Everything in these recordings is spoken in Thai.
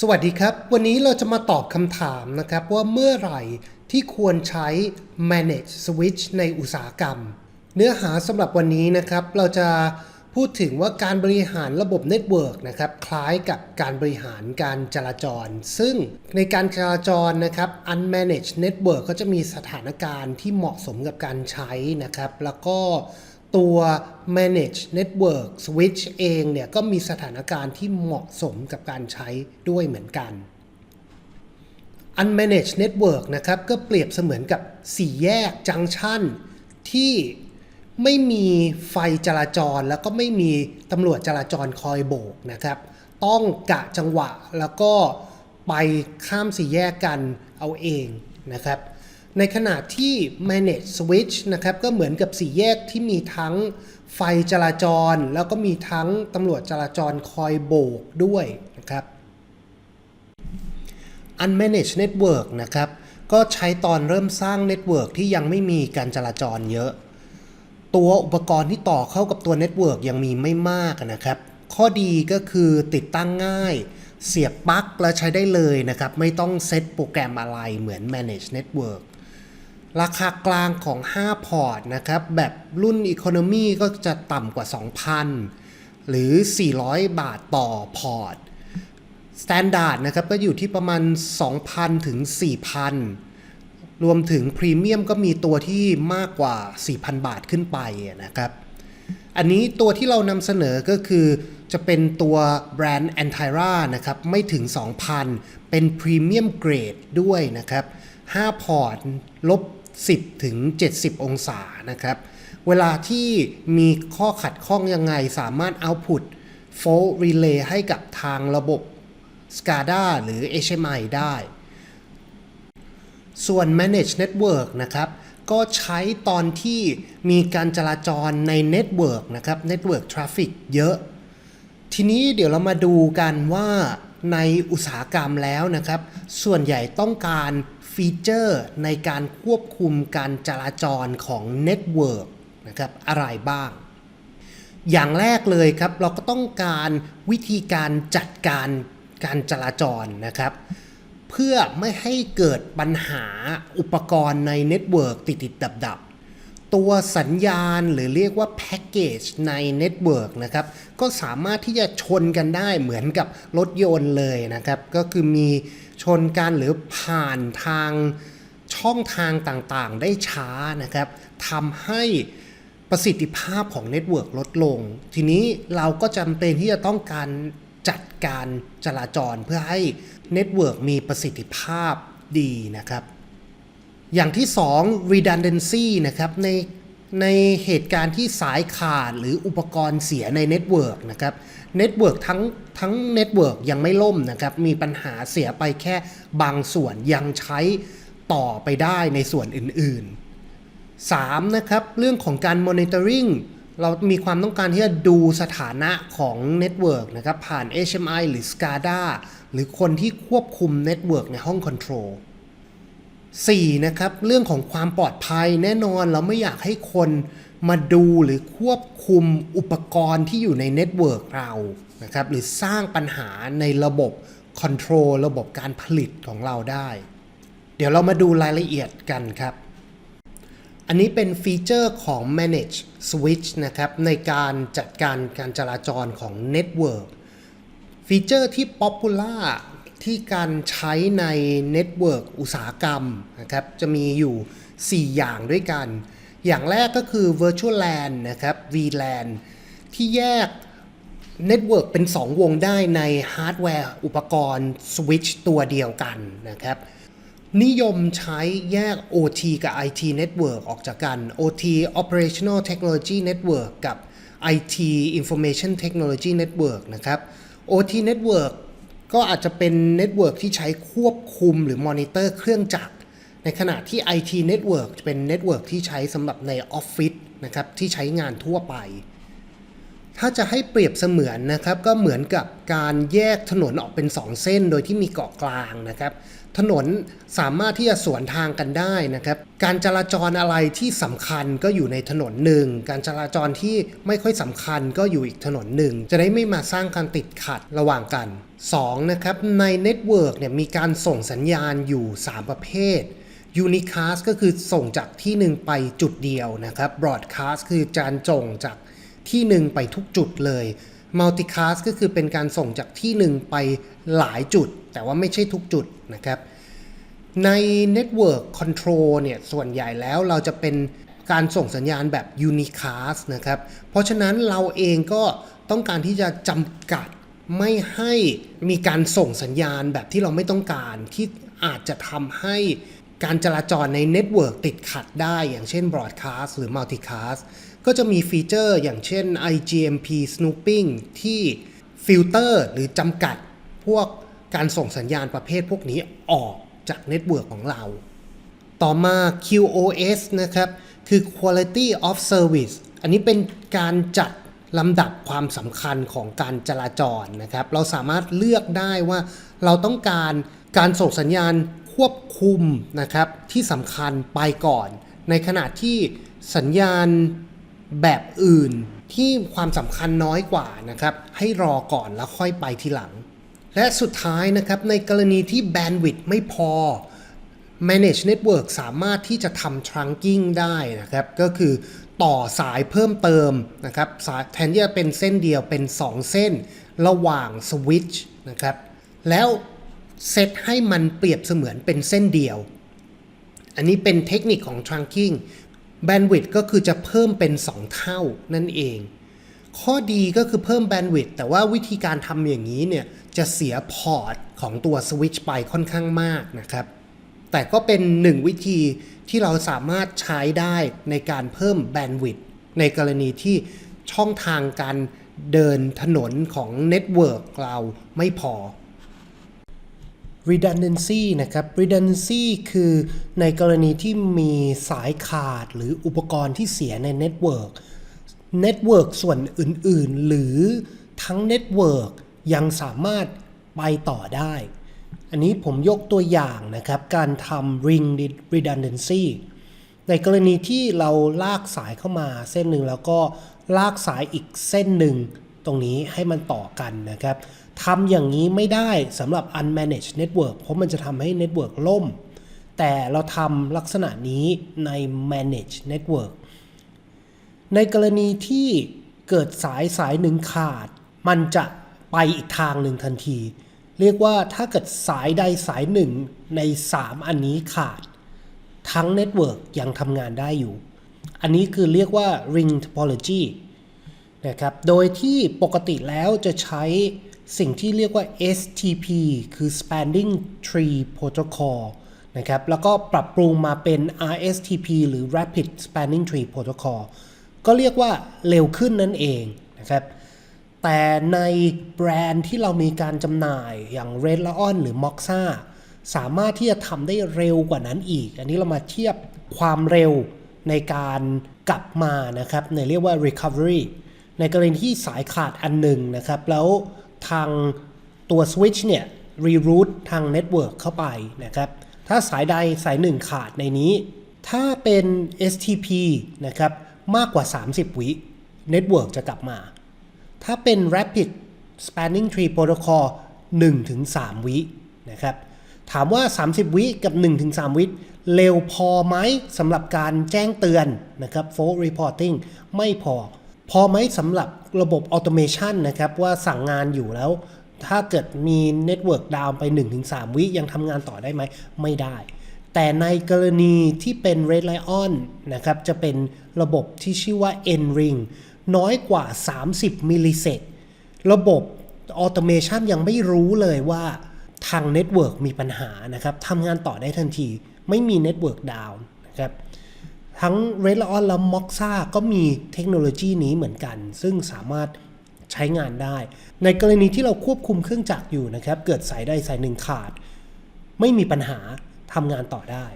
สวัสดีครับ วันนี้เราจะมาตอบคำถามนะครับว่าเมื่อไหร่ที่ควรใช้ manage switch ในอุตสาหกรรม เนื้อหาสำหรับวันนี้นะครับ เราจะพูดถึงว่าการบริหารระบบเน็ตเวิร์กนะครับคล้ายกับการบริหารการจราจร ซึ่งในการจราจรนะครับ unmanaged network ก็จะมีสถานการณ์ที่เหมาะสมกับการใช้นะครับ แล้วก็ ตัว manage network switch เองเนี่ยก็มีสถานการณ์ที่เหมาะสมกับการใช้ด้วยเหมือนกัน unmanaged network นะครับก็เปรียบเสมือนกับสี่แยกจังชันที่ไม่มีไฟจราจรแล้วก็ไม่มีตำรวจจราจรคอยโบกนะครับ ต้องกะจังหวะแล้วก็ไปข้ามสี่แยกกันเอาเองนะครับ ในขณะที่ manage switch นะครับก็เหมือนกับสี่แยกที่มีทั้งไฟจราจร แล้วก็มีทั้งตำรวจจราจรคอยโบกด้วยนะครับ unmanaged network นะครับก็ใช้ตอนเริ่มสร้างเน็ตเวิร์กที่ยังไม่มีการจราจรเยอะ ตัวอุปกรณ์ที่ต่อเข้ากับตัวเน็ตเวิร์กยังมีไม่มากนะครับ ข้อดีก็คือติดตั้งง่าย เสียบปลั๊กแล้วใช้ได้เลยนะครับ ไม่ต้องเซตโปรแกรมอะไรเหมือน manage network ราคากลางของ 5 พอร์ตนะครับ แบบรุ่น Economy ก็จะต่ำกว่า 2,000 หรือ 400 บาทต่อพอร์ต Standard นะครับก็อยู่ที่ประมาณ 2,000 ถึง 4,000 รวมถึงพรีเมียมก็มีตัวที่มากกว่า 4,000 บาทขึ้นไปนะครับ อันนี้ตัวที่เรานำเสนอก็คือจะเป็นตัวแบรนด์ Antira นะครับ ไม่ถึง 2,000 เป็นพรีเมียมเกรดด้วยนะครับ 5 พอร์ต ลบ 10ถึง 70 องศานะครับ เวลาที่มีข้อขัดข้องยังไงสามารถ output fault relay ให้กับทางระบบ SCADA หรือ HMI ได้ ส่วน manage network นะครับก็ใช้ตอนที่มีการจราจรใน network นะครับ network traffic เยอะ ทีนี้เดี๋ยวเรามาดูกันว่าในอุตสาหกรรมแล้วนะครับ ส่วนใหญ่ต้องการ ฟีเจอร์ในการควบคุมการจราจรของ network นะครับอะไรบ้าง อย่างแรกเลยครับ เราก็ต้องการวิธีการจัดการการจราจรนะครับ เพื่อไม่ให้เกิดปัญหาอุปกรณ์ในเน็ตเวิร์กติดติดดับดับตัวสัญญาณหรือเรียกว่าแพ็กเกจในเน็ตเวิร์กนะครับ ก็สามารถที่จะชนกันได้เหมือนกับรถยนต์เลยนะครับ ก็คือมี ชนกันหรือผ่านทางช่องทางต่างๆ ได้ช้านะครับทำให้ประสิทธิภาพของเน็ตเวิร์กลดลง ทีนี้เราก็จำเป็นที่จะต้องการจัดการจราจรเพื่อให้เน็ตเวิร์กมีประสิทธิภาพดีนะครับ อย่างที่ 2 redundancy นะครับใน ในเหตุการณ์ที่สายขาดหรืออุปกรณ์เสียในเน็ตเวิร์กนะครับเน็ตเวิร์กทั้งทั้งเน็ตเวิร์กยังไม่ล่มนะครับ มีปัญหาเสียไปแค่บางส่วนยังใช้ต่อไปได้ในส่วนอื่นๆ 3. นะครับ เรื่องของการ monitoring เรามีความต้องการที่จะดูสถานะของเน็ตเวิร์กนะครับ ผ่าน HMI หรือ SCADA หรือคนที่ควบคุมเน็ตเวิร์กในห้องคอนโทรล 4. นะครับเรื่องของความปลอดภัยแน่นอนเราไม่อยากให้คนมาดูหรือควบคุมอุปกรณ์ที่อยู่ในเน็ตเวิร์กเรานะครับหรือสร้างปัญหาในระบบคอนโทรลระบบการผลิตของเราได้ เดี๋ยวเรามาดูรายละเอียดกันครับ อันนี้เป็นฟีเจอร์ของ manage switch นะครับในการจัดการการจราจรของ network ฟีเจอร์ที่ popular ที่การใช้ใน network อุตสาหกรรมนะครับจะมีอยู่ 4 อย่างด้วยกัน อย่างแรกก็คือ virtual LAN นะครับ VLAN ที่แยก Network เป็น 2 วงได้ในฮาร์ดแวร์อุปกรณ์สวิตช์ตัวเดียวกันนะครับนิยมใช้แยก OT กับ IT Network ออกจากกัน OT Operational Technology Network กับ IT Information Technology Network นะครับ OT Network ก็อาจจะเป็นเน็ตเวิร์กที่ใช้ควบคุมหรือมอนิเตอร์เครื่องจักร ในขณะที่ IT Network จะเป็นเน็ตเวิร์กที่ใช้สำหรับในออฟฟิศนะครับที่ใช้งานทั่วไป ถ้าจะให้เปรียบเสมือนนะครับก็เหมือนกับการแยกถนนออกเป็น 2 เส้นโดยที่มีเกาะกลางนะครับ ถนนสามารถที่จะสวนทางกันได้นะครับ การจราจรอะไรที่สำคัญก็อยู่ในถนนหนึ่ง การจราจรที่ไม่ค่อยสำคัญก็อยู่อีกถนนหนึ่ง จะได้ไม่มาสร้างการติดขัดระหว่างกัน 2 นะครับในเน็ตเวิร์กเนี่ยมีการส่งสัญญาณอยู่ 3 ประเภท Unicast ก็คือส่งจากที่หนึ่งไปจุดเดียวนะครับ Broadcast คือการส่งจากที่หนึ่งไปทุกจุดเลย Multicast ก็คือเป็นการส่งจากที่หนึ่งไปหลายจุด แต่ว่าไม่ใช่ทุกจุด นะครับใน Network Control เนี่ยส่วนใหญ่แล้วเราจะเป็นการส่งสัญญาณแบบ Unicast นะครับ เพราะฉะนั้นเราเองก็ต้องการที่จะจำกัดไม่ให้มีการส่งสัญญาณแบบที่เราไม่ต้องการที่อาจจะทำให้การจราจรในเน็ตเวิร์กติดขัดได้ อย่างเช่น Broadcast หรือ Multicast ก็จะมีฟีเจอร์อย่างเช่น IGMP Snooping ที่ฟิลเตอร์หรือจำกัดพวก การส่งสัญญาณประเภทพวกนี้ออกจากเน็ตเวิร์กของเรา ต่อมา QoS นะครับ คือ Quality of Service อันนี้เป็นการจัดลำดับความสำคัญของการจราจรนะครับ เราสามารถเลือกได้ว่าเราต้องการการส่งสัญญาณควบคุมนะครับที่สำคัญไปก่อน ในขณะที่สัญญาณแบบอื่นที่ความสำคัญน้อยกว่านะครับ ให้รอก่อนแล้วค่อยไปทีหลัง และสุดท้ายนะครับในกรณีที่แบนด์วิดต์ไม่พอ Manage Network สามารถที่จะทำ trunking ได้นะครับ ก็คือต่อสายเพิ่มเติมนะครับสายแทนที่จะเป็นเส้นเดียวเป็น 2 เส้นระหว่างสวิตช์นะครับ แล้วเซตให้มันเปรียบเสมือนเป็นเส้นเดียว อันนี้เป็นเทคนิคของ trunking bandwidth ก็คือจะเพิ่มเป็น 2 เท่านั่นเอง ข้อดีก็คือเพิ่ม bandwidth แต่ว่าวิธีการทำอย่างนี้เนี่ยจะเสียพอร์ตของตัวสวิตช์ไปค่อนข้างมากนะครับ แต่ก็เป็นหนึ่งวิธีที่เราสามารถใช้ได้ในการเพิ่ม bandwidth ในกรณีที่ช่องทางการเดินถนนของเน็ตเวิร์กเราไม่พอ redundancy นะครับ redundancy คือในกรณีที่มีสายขาดหรืออุปกรณ์ที่เสียในเน็ตเวิร์ก เน็ตเวิร์กส่วนอื่นๆ หรือทั้งเน็ตเวิร์กยังสามารถไปต่อได้ อันนี้ผมยกตัวอย่างนะครับ การทำ ring redundancy ในกรณีที่เราลากสายเข้ามาเส้นหนึ่งแล้วก็ลากสายอีกเส้นหนึ่งตรงนี้ให้มันต่อกันนะครับทำอย่างนี้ไม่ได้สำหรับ unmanaged network เพราะมันจะทำให้ network ล่ม แต่เราทำลักษณะนี้ใน managed network ในกรณีที่เกิดสายสายหนึ่งขาด มันจะไปอีกทางหนึ่งทันที เรียกว่าถ้าเกิดสายใดสายหนึ่งใน 3 อันนี้ขาด ทั้งเน็ตเวิร์กยังทำงานได้อยู่ อันนี้คือเรียกว่า ring topology นะครับ โดยที่ปกติแล้วจะใช้สิ่งที่เรียกว่า STP คือ spanning tree protocol นะครับ แล้วก็ปรับปรุงมาเป็น RSTP หรือ rapid spanning tree protocol ก็เรียกว่าเร็วขึ้นนั่นเองนะครับแต่ในแบรนด์ที่เรามีการจำหน่ายอย่าง Red Lion หรือ Moxa สามารถที่จะทำได้เร็วกว่านั้นอีก อันนี้เรามาเทียบความเร็วในการกลับมานะครับในเรียกว่า recovery ในกรณีที่สายขาดอันหนึ่งนะครับ แล้วทางตัว switch เนี่ย reroute ทาง network เข้าไปนะครับ ถ้าสายใดสายหนึ่งขาดในนี้ ถ้าเป็น STP นะครับ มากกว่า 30 วิ network จะกลับมา ถ้าเป็น rapid spanning tree protocol 1-3 วินะครับ ถามว่า 30 วิกับ 1-3 วิเร็วพอไหมสำหรับการแจ้งเตือนนะครับ fault reporting ไม่พอ พอไหมสำหรับระบบ automation นะครับ ว่าสั่งงานอยู่แล้ว ถ้าเกิดมี network down ไป 1-3 วิยังทำงานต่อได้ไหม ไม่ได้ แต่ในกรณีที่เป็น Red Lion นะครับจะเป็นระบบที่ชื่อว่า N-Ring น้อยกว่า 30 มิลลิเซกระบบออโตเมชันยังไม่รู้เลยว่าทางเน็ตเวิร์กมีปัญหานะครับทำงานต่อได้ทันที ไม่มีเน็ตเวิร์กดาวน์นะครับทั้ง Red l o n และ Moxa ก็มีเทคโนโลยีนี้เหมือนกัน ซึ่งสามารถใช้งานได้ ในกรณีที่เราควบคุมเครื่องจักรอยู่นะครับ เกิดสายใดสายหนึ่งขาด ไม่มีปัญหา ทำงานต่อได้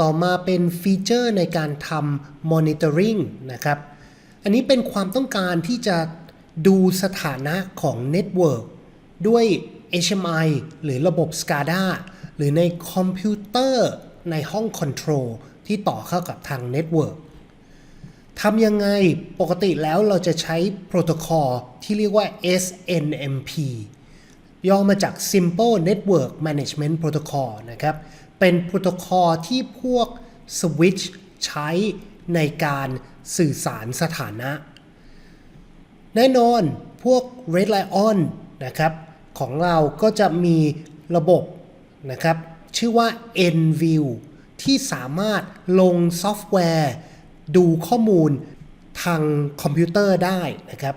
ต่อมาเป็นฟีเจอร์ในการทำ monitoring นะครับ อันนี้เป็นความต้องการที่จะดูสถานะของเน็ตเวิร์กด้วย HMI หรือระบบ SCADA หรือในคอมพิวเตอร์ในห้องคอนโทรลที่ต่อเข้ากับทางเน็ตเวิร์กทำยังไงปกติแล้วเราจะใช้โปรโตคอลที่เรียกว่า SNMP ย่อมาจาก Simple Network Management Protocol นะครับ เป็นโปรโตคอลที่พวก Switch ใช้ในการสื่อสารสถานะ แน่นอนพวก Red Lion นะครับ ของเราก็จะมีระบบนะครับ ชื่อว่า NView ที่สามารถลงซอฟต์แวร์ ดูข้อมูลทางคอมพิวเตอร์ได้นะครับ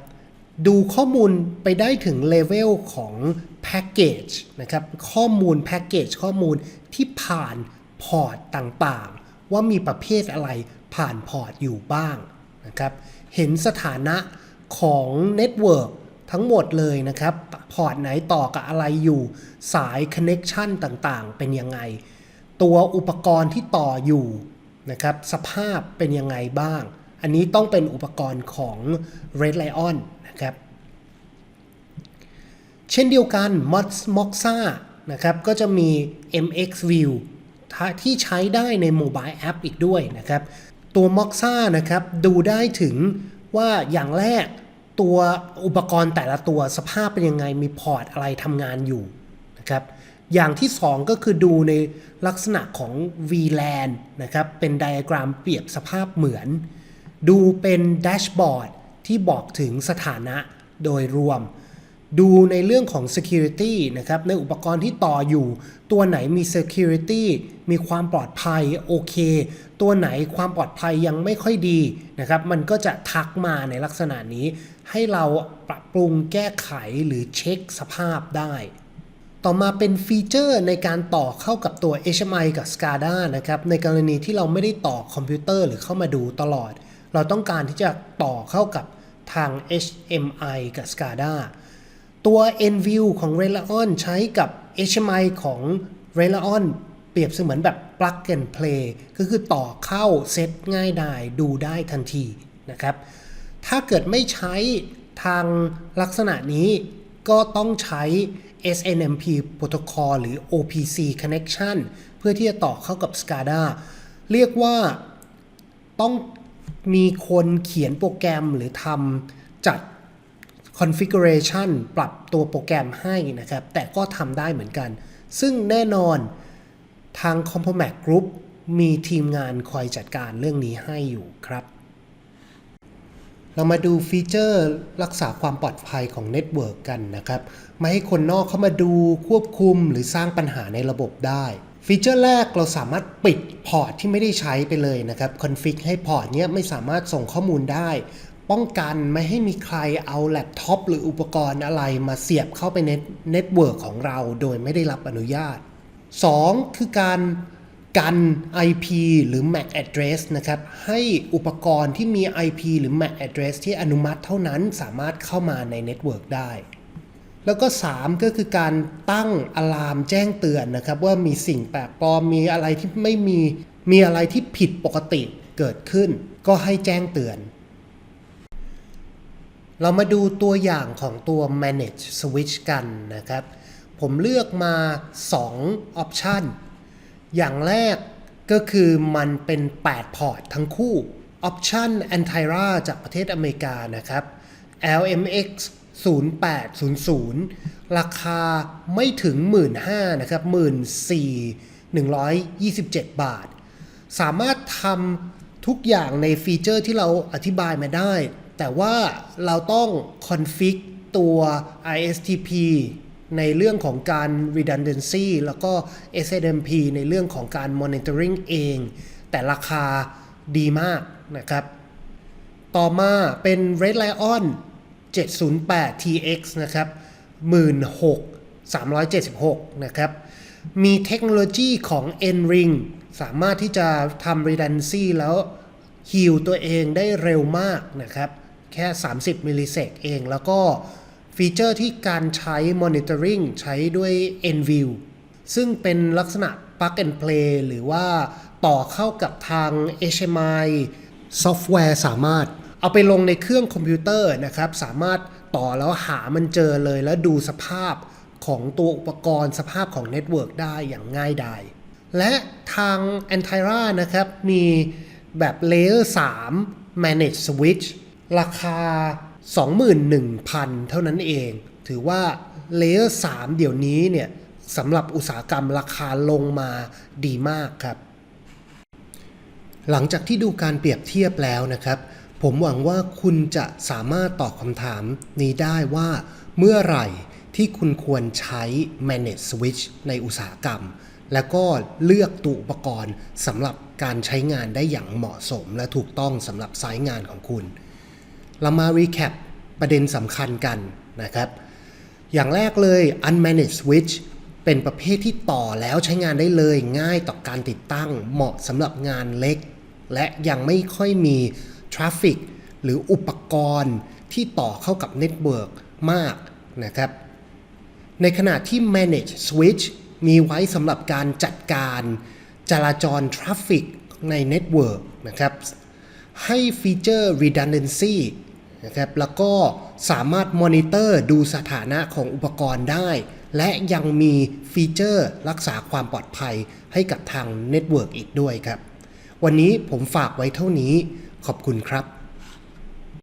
ดูข้อมูลไปได้ถึงเลเวลของ แพ็กเกจนะครับข้อมูลแพ็กเกจข้อมูลที่ผ่านพอร์ตต่างๆ ว่ามีประเภทอะไรผ่านพอร์ตอยู่บ้างนะครับเห็นสถานะของเน็ตเวิร์กทั้งหมดเลยนะครับ พอร์ตไหนต่อกับอะไรอยู่สายคอนเน็ชันต่างๆ เป็นยังไง ตัวอุปกรณ์ที่ต่ออยู่นะครับสภาพเป็นยังไงบ้าง อันนี้ต้องเป็นอุปกรณ์ของ Red Lion นะครับ เช่นเดียวกัน Moxa นะครับก็จะมี MX View ที่ใช้ได้ในโมบายแอปอีกด้วยนะครับ ตัว Moxa นะครับดูได้ถึงว่าอย่างแรกตัวอุปกรณ์แต่ละตัวสภาพเป็นยังไงมีพอร์ตอะไรทำงานอยู่นะครับอย่างที่ 2 ก็คือดูในลักษณะของ VLAN นะครับเป็นไดอะแกรมเปรียบสภาพเหมือน ดูเป็นแดชบอร์ดที่บอกถึงสถานะโดยรวม ดูในเรื่องของ Security นะครับในอุปกรณ์ที่ต่ออยู่ ตัวไหนมี Security มีความปลอดภัยโอเค ตัวไหนความปลอดภัยยังไม่ค่อยดีนะครับมันก็จะทักมาในลักษณะนี้ ให้เราปรับปรุงแก้ไขหรือเช็คสภาพได้ ต่อมาเป็นฟีเจอร์ในการต่อเข้ากับตัว HMI กับ SCADA นะครับในกรณีที่เราไม่ได้ต่อคอมพิวเตอร์หรือเข้ามาดูตลอด เราต้องการที่จะต่อเข้ากับทาง HMI กับ SCADA ตัว NView ของ Radeon ใช้กับ HMI ของ Radeon เปรียบเสมือนแบบ plug and play ก็คือต่อเข้าเซตง่ายดายดูได้ทันทีนะครับ ถ้าเกิดไม่ใช้ทางลักษณะนี้ก็ต้องใช้ SNMP Protocol หรือ OPC Connection เพื่อที่จะต่อเข้ากับ SCADA เรียกว่าต้องมีคนเขียนโปรแกรมหรือทำจัด configuration ปรับตัวโปรแกรมให้นะครับ แต่ก็ทำได้เหมือนกัน ซึ่งแน่นอนทาง Compomac Group มีทีมงานคอยจัดการเรื่องนี้ให้อยู่ครับ เรามาดูฟีเจอร์รักษาความปลอดภัยของเน็ตเวิร์กกันนะครับ ไม่ให้คนนอกเข้ามาดูควบคุมหรือสร้างปัญหาในระบบได้ฟีเจอร์แรกเราสามารถปิดพอร์ตที่ไม่ได้ใช้ไปเลยนะครับคอนฟิกให้พอร์ตเนี้ยไม่สามารถส่งข้อมูลได้ ป้องกันไม่ให้มีใครเอาแล็ปท็อปหรืออุปกรณ์อะไรมาเสียบเข้าไปในเน็ตเวิร์กของเราโดยไม่ได้รับอนุญาต 2 คือการกัน IP หรือ MAC address นะครับ ให้อุปกรณ์ที่มี IP หรือ MAC address ที่อนุมัติเท่านั้นสามารถเข้ามาในเน็ตเวิร์กได้ แล้วก็ 3 ก็คือการตั้งอะลามแจ้งเตือนนะครับ ว่ามีสิ่งแปลกปลอมมีอะไรที่ไม่มีมีอะไรที่ผิดปกติเกิดขึ้น ก็ให้แจ้งเตือน เรามาดูตัวอย่างของตัว manage switch กันนะครับ ผมเลือกมา 2 option อย่างแรกก็คือมันเป็น 8 พอร์ตทั้งคู่ option Antira จากประเทศอเมริกานะครับ LMX 0800 ราคาไม่ถึง 15,000นะครับ 14,127 บาท สามารถทำทุกอย่างในฟีเจอร์ที่เราอธิบายมาได้ แต่ว่าเราต้องคอนฟิกตัว ISTP ในเรื่องของการ redundancy แล้วก็ SNMP ในเรื่องของการ monitoring เอง แต่ราคาดีมากนะครับ ต่อมาเป็น Red Lion 708 TX นะครับ16,376 นะครับ มีเทคโนโลยีของ N-Ring สามารถที่จะทำ redundancy แล้ว heal ตัวเองได้เร็วมากนะครับ แค่ 30 มิลลิเซกเอง แล้วก็ฟีเจอร์ที่การใช้ monitoring ใช้ด้วย NView ซึ่งเป็นลักษณะ plug and play หรือว่าต่อเข้ากับทาง HMI ซอฟต์แวร์สามารถเอาไปลงในเครื่องคอมพิวเตอร์นะครับ สามารถต่อแล้วหามันเจอเลยแล้วดูสภาพของตัวอุปกรณ์สภาพของเน็ตเวิร์กได้อย่างง่ายดาย และทาง a n t i r a นะครับ มีแบบ Layer 3 Manage Switch ราคา 21,000 เท่านั้นเอง ถือว่า Layer 3เดี๋ยวนี้เนี่ยสำหรับอุตสาหกรรมราคาลงมาดีมากครับ หลังจากที่ดูการเปรียบเทียบแล้วนะครับ ผมหวังว่าคุณจะสามารถตอบคำถามนี้ได้ว่าเมื่อไหร่ที่คุณควรใช้ manage switch ในอุตสาหกรรม แล้วก็เลือกตัวอุปกรณ์สำหรับการใช้งานได้อย่างเหมาะสมและถูกต้องสำหรับสายงานของคุณ เรามา recap ประเด็นสำคัญกันนะครับ อย่างแรกเลย unmanaged switch เป็นประเภทที่ต่อแล้วใช้งานได้เลยง่ายต่อการติดตั้ง เหมาะสำหรับงานเล็ก และยังไม่ค่อยมีทราฟฟิกหรืออุปกรณ์ที่ต่อเข้ากับเน็ตเวิร์กมากนะครับ ในขณะที่ manage switch มีไว้สำหรับการจัดการจราจรทราฟฟิกในเน็ตเวิร์กนะครับ ให้ฟีเจอร์ redundancy นะครับแล้วก็สามารถมอนิเตอร์ดูสถานะของอุปกรณ์ได้ และยังมีฟีเจอร์รักษาความปลอดภัยให้กับทางเน็ตเวิร์กอีกด้วยครับ วันนี้ผมฝากไว้เท่านี้ขอบคุณครับ